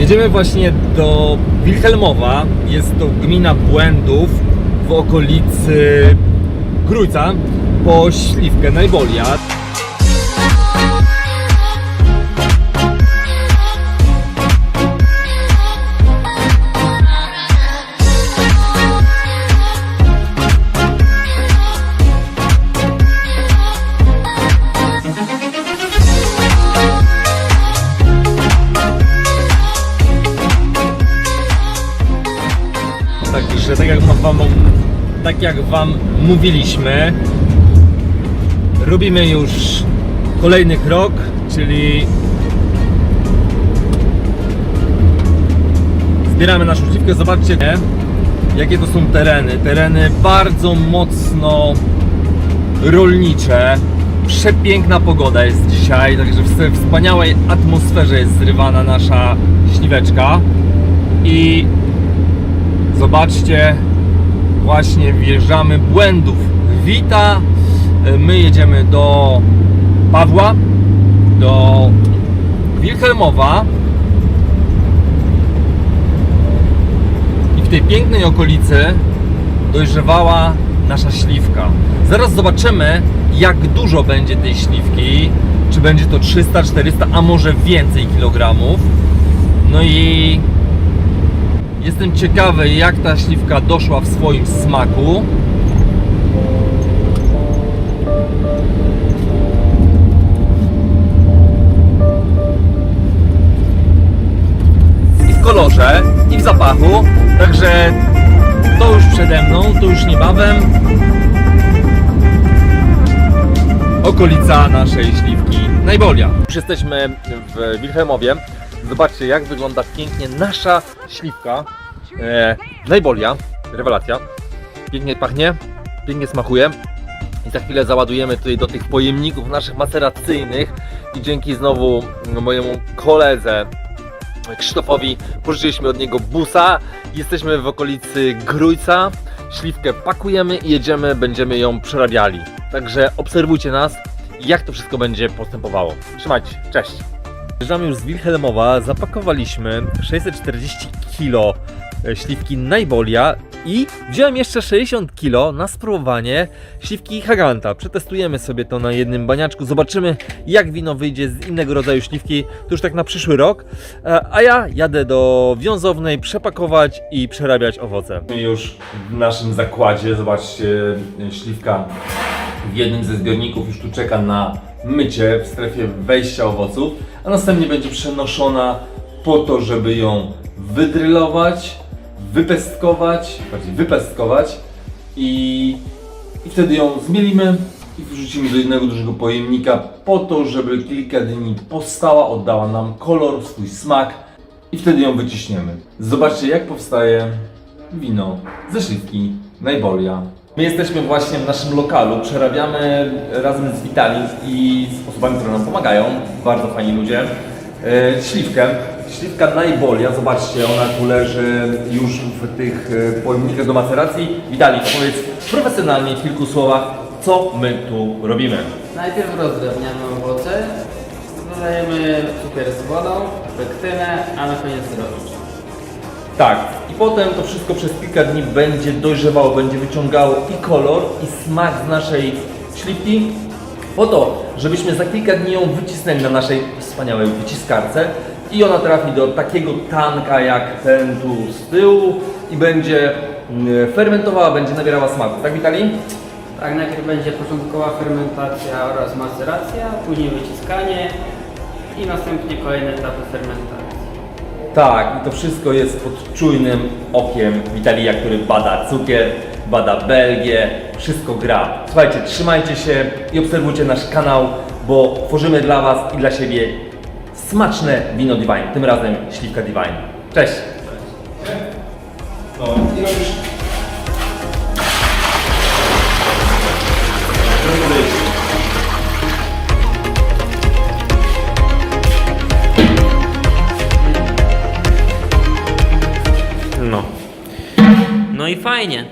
Jedziemy właśnie do Wilhelmowa. Jest to gmina Błędów w okolicy Grójca po śliwkę Najbolia. Tak jak wam, tak jak wam mówiliśmy, robimy już kolejny krok, czyli zbieramy naszą śliwkę. Zobaczcie, jakie to są tereny. Tereny bardzo mocno rolnicze. Przepiękna pogoda jest dzisiaj, także w wspaniałej atmosferze jest zrywana nasza śliweczka. I Zobaczcie, właśnie wjeżdżamy błędów. Wita, my jedziemy do Pawła, do Wilhelmowa. I w tej pięknej okolicy dojrzewała nasza śliwka. Zaraz zobaczymy, jak dużo będzie tej śliwki. Czy będzie to 300, 400, a może więcej kilogramów. No i Jestem ciekawy, jak ta śliwka doszła w swoim smaku. I w kolorze, i w zapachu. Także to już przede mną, to już niebawem. Okolica naszej śliwki Najbolia. Już jesteśmy w Wilhelmowie. Zobaczcie, jak wygląda pięknie nasza śliwka. E, najbolia, rewelacja. Pięknie pachnie, pięknie smakuje. I za chwilę załadujemy tutaj do tych pojemników naszych maceracyjnych. I dzięki znowu mojemu koledze Krzysztofowi pożyczyliśmy od niego busa. Jesteśmy w okolicy Grójca. Śliwkę pakujemy i jedziemy, będziemy ją przerabiali. Także obserwujcie nas, jak to wszystko będzie postępowało. Trzymajcie, cześć! Wyjeżdżamy już z Wilhelmowa, zapakowaliśmy 640 kg śliwki Najbolia i wziąłem jeszcze 60 kg na spróbowanie śliwki Haganta. Przetestujemy sobie to na jednym baniaczku, zobaczymy jak wino wyjdzie z innego rodzaju śliwki, to już tak na przyszły rok. E, A ja jadę do Wiązownej przepakować i przerabiać owoce. Już w naszym zakładzie, zobaczcie, śliwka w jednym ze zbiorników już tu czeka na mycie w strefie wejścia owoców, a następnie będzie przenoszona po to, żeby ją wydrylować, wypestkować, bardziej wypestkować i, i wtedy ją zmielimy i wrzucimy do jednego dużego pojemnika po to, żeby kilka dni postała, oddała nam kolor, swój smak i wtedy ją wyciśniemy. Zobaczcie jak powstaje wino ze śliwki Najbolia. My jesteśmy właśnie w naszym lokalu, przerabiamy razem z Witali i z osobami, które nam pomagają, bardzo fajni ludzie, e, śliwkę. Śliwka Najbolia, zobaczcie, ona tu leży już w tych e, pojemnikach do maceracji. Witali, opowiedz profesjonalnie w kilku słowach, co my tu robimy. Najpierw rozdrabniamy owoce, dodajemy cukier z wodą, pektynę, a na koniec drożdże. Tak, i potem to wszystko przez kilka dni będzie dojrzewało, będzie wyciągało i kolor, i smak z naszej śliwki, po to, żebyśmy za kilka dni ją wycisnęli na naszej wspaniałej wyciskarce i ona trafi do takiego tanka jak ten tu z tyłu i będzie mm, fermentowała, będzie nabierała smaku. Tak Witali? Tak, najpierw będzie początkowa fermentacja oraz maceracja, później wyciskanie i następnie kolejne etapy fermentacji. Tak, i to wszystko jest pod czujnym okiem Witalija, który bada cukier, bada Belgię, wszystko gra. Słuchajcie, trzymajcie się i obserwujcie nasz kanał, bo tworzymy dla Was i dla siebie smaczne wino Divine, tym razem śliwka Divine. Cześć! No, i robisz... No i fajnie.